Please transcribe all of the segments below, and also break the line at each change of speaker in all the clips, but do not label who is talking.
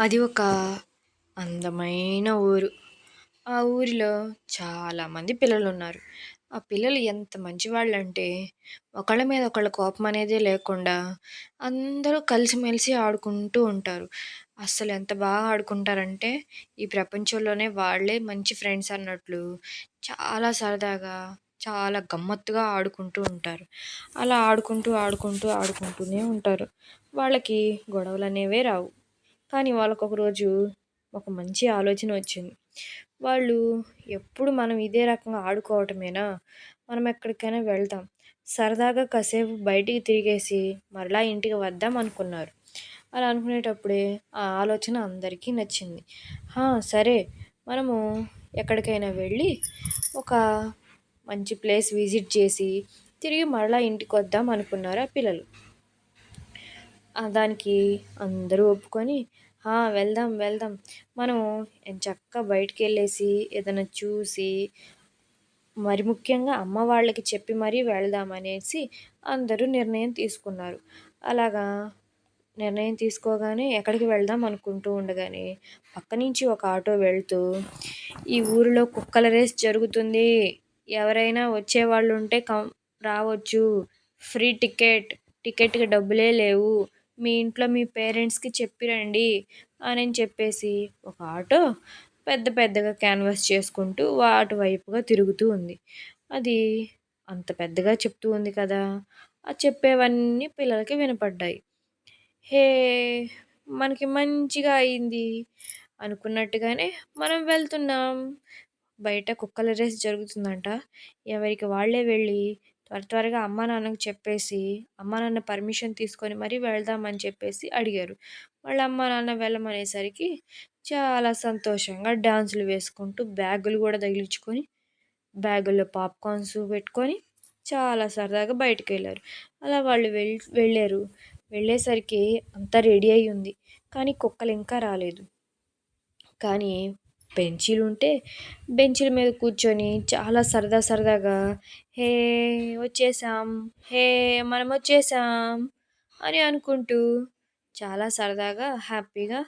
అది ఒక అందమైన ఊరు. ఆ ఊరిలో చాలామంది పిల్లలు ఉన్నారు ఆ పిల్లలు ఎంత మంచి వాళ్ళంటే ఒకళ్ళ మీద ఒకళ్ళ కోపం అనేది లేకుండా అందరూ కలిసిమెలిసి ఆడుకుంటూ ఉంటారు. అస్సలు ఎంత బాగా ఆడుకుంటారంటే ఈ ప్రపంచంలోనే వాళ్ళే మంచి ఫ్రెండ్స్ అన్నట్లు చాలా సరదాగా చాలా గమ్మత్తుగా ఆడుకుంటూ ఉంటారు. అలా ఆడుకుంటూ ఆడుకుంటూ ఆడుకుంటూనే ఉంటారు. వాళ్ళకి గొడవలు అనేవే రావు. కానీ వాళ్ళకు ఒకరోజు ఒక మంచి ఆలోచన వచ్చింది. వాళ్ళు ఎప్పుడు మనం ఇదే రకంగా ఆడుకోవటమేనా? మనం ఎక్కడికైనా వెళ్దాం. సరదాగా కాసేపు బయటికి తిరిగేసి మరలా ఇంటికి వద్దాం అనుకున్నారు. అలా అనుకునేటప్పుడే ఆ ఆలోచన అందరికీ నచ్చింది. సరే మనము ఎక్కడికైనా వెళ్ళి ఒక మంచి ప్లేస్ విజిట్ చేసి తిరిగి మరలా ఇంటికి వద్దాం అనుకున్నారు ఆ పిల్లలు. దానికి అందరూ ఒప్పుకొని వెళ్దాం వెళ్దాం. మనం ఎంచక్కా బయటికి వెళ్ళేసి ఏదైనా చూసి మరి ముఖ్యంగా అమ్మ వాళ్ళకి చెప్పి మరీ వెళ్దాం అనేసి అందరూ నిర్ణయం తీసుకున్నారు. అలాగా నిర్ణయం తీసుకోగానే ఎక్కడికి వెళ్దాం అనుకుంటూ ఉండగానే పక్క నుంచి ఒక ఆటో వెళ్తూ ఈ ఊరిలో కుక్కల రేస్ జరుగుతుంది. ఎవరైనా వచ్చేవాళ్ళు ఉంటే కం రావచ్చు. Free ticket. టికెట్కి డబ్బులే లేవు. మీ ఇంట్లో మీ పేరెంట్స్కి చెప్పి రండి అని చెప్పేసి ఒక ఆటో పెద్ద పెద్దగా క్యాన్వాస్ చేసుకుంటూ వాటి వైపుగా తిరుగుతూ ఉంది. అది అంత పెద్దగా చెప్తూ ఉంది కదా! ఆ చెప్పేవన్నీ పిల్లలకి వినపడ్డాయి. హే మనకి మంచిగా అయింది అనుకున్నట్టుగానే మనం వెళ్తున్నాం. బయట కుక్కల రేస్ జరుగుతుందంట. ఎవరికి వాళ్ళే వెళ్ళి త్వర త్వరగా అమ్మా నాన్నకి చెప్పేసి అమ్మా నాన్న పర్మిషన్ తీసుకొని మరీ వెళ్దామని చెప్పేసి అడిగారు. వాళ్ళ అమ్మా నాన్న వెళ్ళమనేసరికి చాలా సంతోషంగా డాన్సులు వేసుకుంటూ బ్యాగులు కూడా తగిలించుకొని బ్యాగుల్లో పాప్కార్న్స్ పెట్టుకొని చాలా సరదాగా బయటకు వెళ్ళారు అలా వాళ్ళు వెళ్ వెళ్ళారు. వెళ్ళేసరికి అంతా రెడీ అయి ఉంది. కానీ కుక్కలు ఇంకా రాలేదు. కానీ బెంచీలు ఉంటే బెంచీల మీద కూర్చొని చాలా సరదా సరదాగా హే వచ్చేసాం హే మనం వచ్చేసాం అని అనుకుంటూ చాలా సరదాగా హ్యాపీగా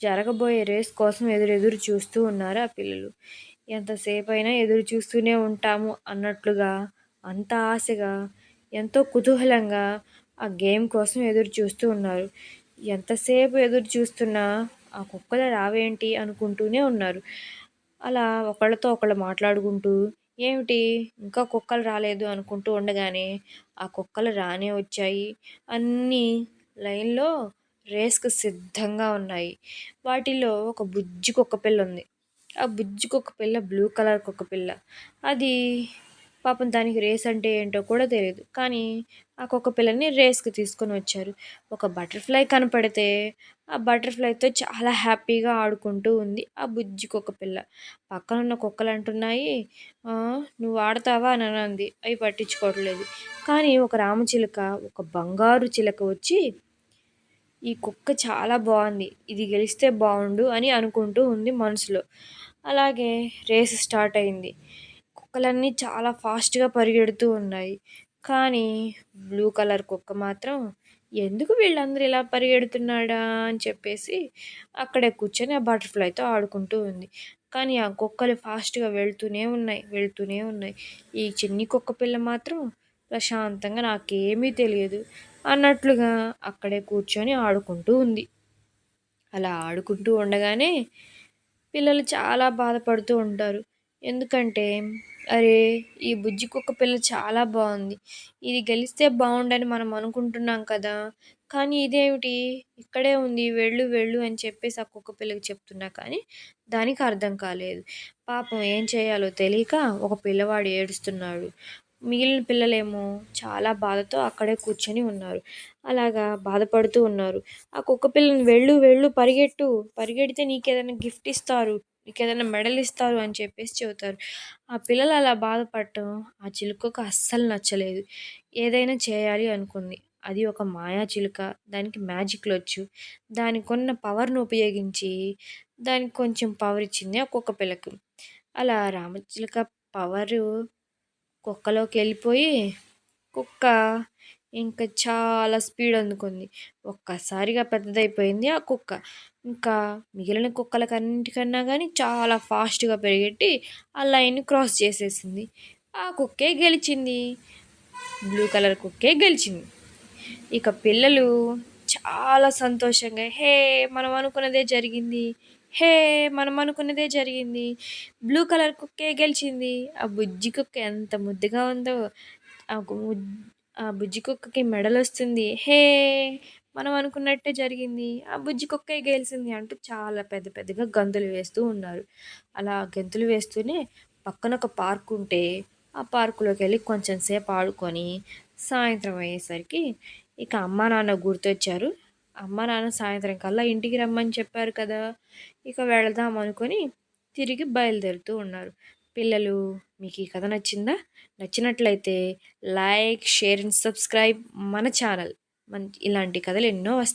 జరగబోయే రేస్ కోసం ఎదురు ఎదురు చూస్తూ ఉన్నారు ఆ పిల్లలు. ఎంతసేపు అయినా ఎదురు చూస్తూనే ఉంటాము అన్నట్లుగా అంత ఆశగా ఎంతో కుతూహలంగా ఆ గేమ్ కోసం ఎదురు చూస్తూ ఉన్నారు. ఎంతసేపు ఎదురు చూస్తున్నా ఆ కుక్కలు రావేంటి అనుకుంటూనే ఉన్నారు. అలా ఒకళ్ళతో ఒకళ్ళు మాట్లాడుకుంటూ ఏమిటి? ఇంకా కుక్కలు రాలేదు అనుకుంటూ ఉండగానే ఆ కుక్కలు రానే వచ్చాయి. అన్నీ లైన్లో రేస్కు సిద్ధంగా ఉన్నాయి. వాటిలో ఒక బుజ్జి కుక్క పిల్ల ఉంది. ఆ బుజ్జి కుక్క పిల్ల బ్లూ కలర్ కుక్క పిల్ల. అది పాపం దానికి రేస్ అంటే ఏంటో కూడా తెలియదు కానీ ఆ కుక్క పిల్లని రేస్కి తీసుకొని వచ్చారు. ఒక బటర్ఫ్లై కనపడితే ఆ బటర్ఫ్లైతో చాలా హ్యాపీగా ఆడుకుంటూ ఉంది ఆ బుజ్జి కుక్క పిల్ల. పక్కన ఉన్న కుక్కలు అంటున్నాయి నువ్వు ఆడతావా? అని అంది. అవి పట్టించుకోవట్లేదు. కానీ ఒక రామచిలుక ఒక బంగారు చిలక వచ్చి ఈ కుక్క చాలా బాగుంది. ఇది గెలిస్తే బాగుండు అని అనుకుంటూ ఉంది మనసులో. అలాగే రేస్ స్టార్ట్ అయింది. కుక్కలన్నీ చాలా ఫాస్ట్గా పరిగెడుతూ ఉన్నాయి. కానీ బ్లూ కలర్ కుక్క మాత్రం ఎందుకు వీళ్ళందరూ ఇలా పరిగెడుతున్నాడా అని చెప్పేసి అక్కడే కూర్చొని ఆ బటర్ఫ్లైతో ఆడుకుంటూ ఉంది. కానీ ఆ కుక్కలు ఫాస్ట్గా వెళ్తూనే ఉన్నాయి వెళ్తూనే ఉన్నాయి. ఈ చిన్ని కుక్క పిల్ల మాత్రం ప్రశాంతంగా నాకేమీ తెలియదు అన్నట్లుగా అక్కడే కూర్చొని ఆడుకుంటూ ఉంది. అలా ఆడుకుంటూ ఉండగానే పిల్లలు చాలా బాధపడుతూ ఉంటారు. ఎందుకంటే అరే ఈ బుజ్జి కుక్క పిల్ల చాలా బాగుంది. ఇది గెలిస్తే బాగుండని మనం అనుకుంటున్నాం కదా. కానీ ఇదేమిటి? ఇక్కడే ఉంది వెళ్ళు వెళ్ళు అని చెప్పేసి ఆ కుక్క పిల్లకి చెప్తున్నా కానీ దానికి అర్థం కాలేదు. పాపం ఏం చేయాలో తెలియక ఒక పిల్లవాడు ఏడుస్తున్నాడు. మిగిలిన పిల్లలేమో చాలా బాధతో అక్కడే కూర్చొని ఉన్నారు. అలాగా బాధపడుతూ ఉన్నారు. ఆ కుక్క పిల్లని వెళ్ళు వెళ్ళు పరిగెట్టు. పరిగెడితే నీకు ఏదైనా గిఫ్ట్ ఇస్తారు. నీకు ఏదైనా మెడల్ ఇస్తారు అని చెప్పేసి చెబుతారు. ఆ పిల్లలు అలా బాధపడటం ఆ చిలుకకు అస్సలు నచ్చలేదు. ఏదైనా చేయాలి అనుకుంది. అది ఒక మాయా చిలుక. దానికి మ్యాజిక్లు వచ్చు. దానికి ఉన్న పవర్ను ఉపయోగించి దానికి కొంచెం పవర్ ఇచ్చింది ఆ కుక్క పిల్లకు. అలా రామచిలుక పవరు కుక్కలోకి వెళ్ళిపోయి కుక్క ఇంకా చాలా స్పీడ్ అందుకుంది. ఒక్కసారిగా పెద్దదైపోయింది ఆ కుక్క. ఇంకా మిగిలిన కుక్కలకన్నిటికన్నా కానీ చాలా ఫాస్ట్గా పరిగెట్టి ఆ లైన్ని క్రాస్ చేసేసింది. ఆ కుక్కే గెలిచింది. బ్లూ కలర్ కుక్కే గెలిచింది. ఇక పిల్లలు చాలా సంతోషంగా హే మనం అనుకున్నదే జరిగింది. హే మనం అనుకున్నదే జరిగింది. బ్లూ కలర్ కుక్కే గెలిచింది. ఆ బుజ్జి కుక్క ఎంత ముద్దుగా ఉందో ఆ ఆ బుజ్జి కుక్కకి మెడల్ వస్తుంది హే మనం అనుకున్నట్టే జరిగింది. ఆ బుజ్జి కుక్కే గెలిచింది అంటూ చాలా పెద్ద పెద్దగా గంతులు వేస్తూ ఉన్నారు. అలా గంతులు వేస్తూనే పక్కన ఒక పార్క్ ఉంటే ఆ పార్కులోకి వెళ్ళి కొంచెం సేపు ఆడుకొని సాయంత్రం అయ్యేసరికి ఇక అమ్మా నాన్న గుర్తొచ్చారు. అమ్మ నాన్న సాయంత్రం కల్లా ఇంటికి రమ్మని చెప్పారు కదా. ఇక వెళదాం అనుకొని తిరిగి బయలుదేరుతూ ఉన్నారు. పిల్లలు మీకు ఈ కథ నచ్చిందా? నచ్చినట్లయితే లైక్ షేర్ అండ్ సబ్స్క్రైబ్ మన ఛానల్. మన ఇలాంటి కథలు ఎన్నో వస్తాయి.